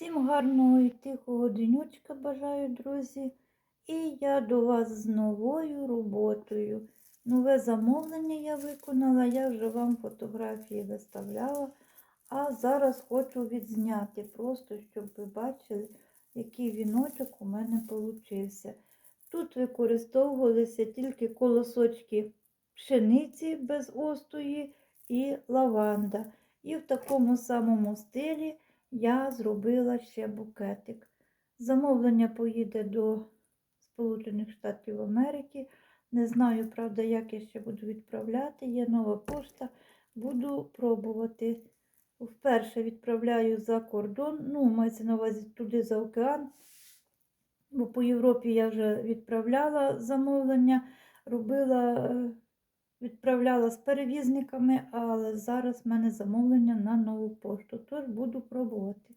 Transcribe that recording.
Всім гарного і тихого денечка бажаю, друзі. І я до вас з новою роботою. Нове замовлення я виконала, я вже вам фотографії виставляла. А зараз хочу відзняти, просто щоб ви бачили, який віночок у мене получився. Тут використовувалися тільки колосочки пшениці без остої і лаванда. І в такому самому стилі я зробила ще букетик. Замовлення поїде до Сполучених Штатів Америки. Не знаю, правда, як я ще буду відправляти. Є нова пошта. Буду пробувати. Вперше відправляю за кордон, ну, мається на увазі туди за океан. Бо по Європі я вже відправляла замовлення, робила, е, відправляла з перевізниками, але зараз в мене замовлення на нову буду пробувати.